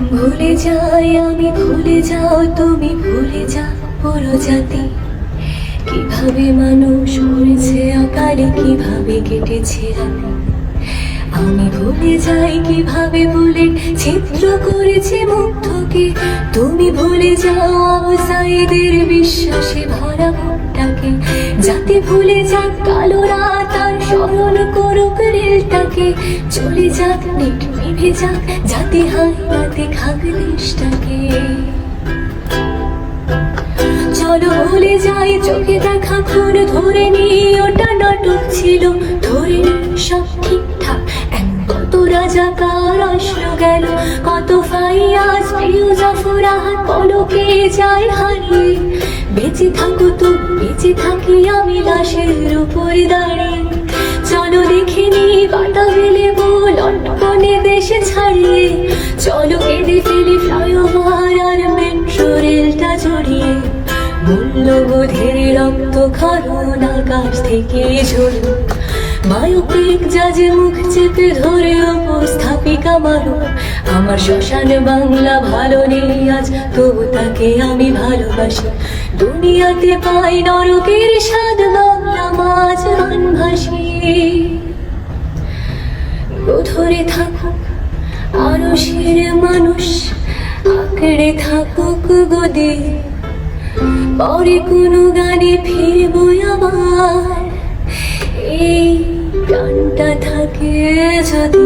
ভুলে যাই আমি, ভুলে যাও তুমি, ভুলে যাও পুরো জাতি। কীভাবে মানুষ মরেছে অকালে কীভাবে কেটেছে রাতে? আমি ভুলে যাই কীভাবে ভুলে ছিদ্র করেছে মুগ্ধকে। তুমি ভুলে যাও আবসাইদের বিশ্বাসে ভরা মনটাকে যাতে ভুলে যাক কালো রাত স্মরণ করুক রেলটাকে। চলে যাক নেট নিভে যাক, যাতে হাই রাতে খাক দেশটাকে। চলো ভুলে যাই, চোখে দেখা খুন ধরে নি ওটা নাটক ছিল, ধরে সব ঠিকঠাক। কত রাজাকার আসলো গেল, কত ফাইয়াজ প্রিয় জাফরাহাত পলকে যায় হারিয়ে। বেঁচে থাকো তো, বেঁচে থাকি আমি লাশের উপরে দাঁড়িয়ে। চলো দেখে নি বাটা ফেলে বল? অটকনে দেশে ছাড়িয়ে চলো কেঁদে ফেলি ফ্লাইওভার আর মেট্রো রেলটা জড়িয়ে। মূল্যবোধের রক্ত খরণ আকাশ থেকে ঝরল বায়োপিক জাজে মুখ চেপে ধরে উপস্থাপিকা মারো আমার শ্মশান বাংলা ভালো নেই আজ, তবু তাকে আমি ভালোবাসি। দুনিয়াতে পাই নরকের স্বাদ বাংলা মাছ ভাসিয়ে ধরে থাকুক আরশের মানুষ আঁকড়ে থাকুক গদি। পরে কোনো গানে ফিরবো আবার। এই গানটা থাকে যদি।